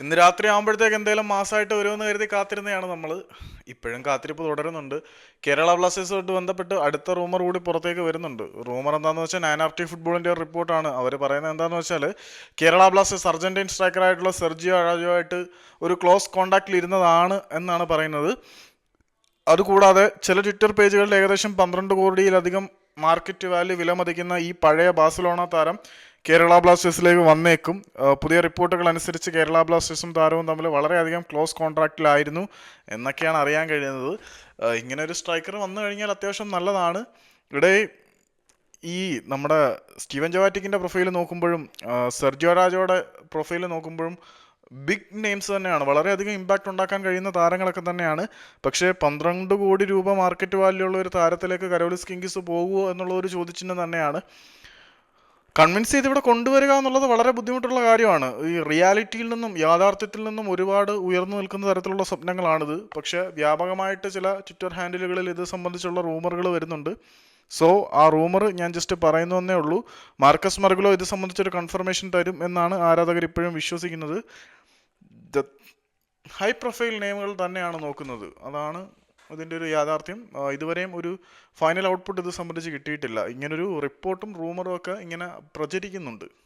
ഇന്ന് രാത്രി ആകുമ്പോഴത്തേക്ക് എന്തെങ്കിലും മാസമായിട്ട് വരുമെന്ന് കരുതി കാത്തിരുന്നതാണ് നമ്മൾ ഇപ്പോഴും കാത്തിരിപ്പ് തുടരുന്നുണ്ട്. കേരള ബ്ലാസ്റ്റേഴ്സുമായിട്ട് ബന്ധപ്പെട്ട് അടുത്ത റൂമർ കൂടി പുറത്തേക്ക് വരുന്നുണ്ട്. റൂമർ എന്താണെന്ന് വെച്ചാൽ നയൻ ആർ ടി ഫുട്ബോളിന്റെ റിപ്പോർട്ടാണ്. അവർ പറയുന്നത് എന്താണെന്ന് വെച്ചാൽ കേരള ബ്ലാസ്റ്റേഴ്സ് അർജന്റീൻ സ്ട്രൈക്കറായിട്ടുള്ള സെർജിയോ അഴാജുമായിട്ട് ഒരു ക്ലോസ് കോണ്ടാക്റ്റിൽ ഇരുന്നതാണ് എന്നാണ് പറയുന്നത്. അതുകൂടാതെ ചില ട്വിറ്റർ പേജുകളിൽ ഏകദേശം പന്ത്രണ്ട് കോടിയിലധികം മാർക്കറ്റ് വാല്യൂ വിലമതിക്കുന്ന ഈ പഴയ ബാഴ്സലോണ താരം കേരള ബ്ലാസ്റ്റേഴ്സിലേക്ക് വന്നേക്കും. പുതിയ റിപ്പോർട്ടുകൾ അനുസരിച്ച് കേരള ബ്ലാസ്റ്റേഴ്സും താരവും തമ്മിൽ വളരെയധികം ക്ലോസ് കോൺട്രാക്റ്റിലായിരുന്നു എന്നൊക്കെയാണ് അറിയാൻ കഴിയുന്നത്. ഇങ്ങനെ ഒരു സ്ട്രൈക്കർ വന്നു കഴിഞ്ഞാൽ അത്യാവശ്യം നല്ലതാണ്. ഇവിടെ ഈ നമ്മുടെ സ്റ്റീവൻ ജോവാറ്റിക്കിന്റെ പ്രൊഫൈൽ നോക്കുമ്പോഴും സെർജിയോ രാജോയുടെ പ്രൊഫൈൽ നോക്കുമ്പോഴും ബിഗ് നെയിംസ് തന്നെയാണ്. വളരെയധികം ഇമ്പാക്റ്റ് ഉണ്ടാക്കാൻ കഴിയുന്ന താരങ്ങളൊക്കെ തന്നെയാണ്. പക്ഷേ പന്ത്രണ്ട് കോടി രൂപ മാർക്കറ്റ് വാല്യൂ ഉള്ള ഒരു താരത്തിലേക്ക് കരോലിസ് കിങ്കിസ് പോകുമോ എന്നുള്ള ഒരു ചോദ്യചിഹ്നം തന്നെയാണ്. കൺവിൻസ് ചെയ്ത് ഇവിടെ കൊണ്ടുവരിക എന്നുള്ളത് വളരെ ബുദ്ധിമുട്ടുള്ള കാര്യമാണ്. ഈ റിയാലിറ്റിയിൽ നിന്നും യാഥാർത്ഥ്യത്തിൽ നിന്നും ഒരുപാട് ഉയർന്നു നിൽക്കുന്ന തരത്തിലുള്ള സ്വപ്നങ്ങളാണിത്. പക്ഷേ വ്യാപകമായിട്ട് ചില ട്വിറ്റർ ഹാൻഡിലുകളിൽ ഇത് സംബന്ധിച്ചുള്ള റൂമറുകൾ വരുന്നുണ്ട്. സോ ആ റൂമർ ഞാൻ ജസ്റ്റ് പറയുന്നു എന്നേ ഉള്ളൂ. മാർക്കസ് മർഗുലോ ഇത് സംബന്ധിച്ചൊരു കൺഫർമേഷൻ തരും എന്നാണ് ആരാധകർ ഇപ്പോഴും വിശ്വസിക്കുന്നത്. ഹൈ പ്രൊഫൈൽ നെയിമുകൾ തന്നെയാണ് നോക്കുന്നത്. അതാണ് ഇതിന്റെ ഒരു യാഥാർത്ഥ്യം. ഇതുവരെയും ഒരു ഫൈനൽ ഔട്ട്പുട്ട് ഇത് സംബന്ധിച്ച് കിട്ടിയിട്ടില്ല. ഇങ്ങനൊരു റിപ്പോർട്ടും റൂമറും ഒക്കെ ഇങ്ങനെ പ്രചരിക്കുന്നുണ്ട്.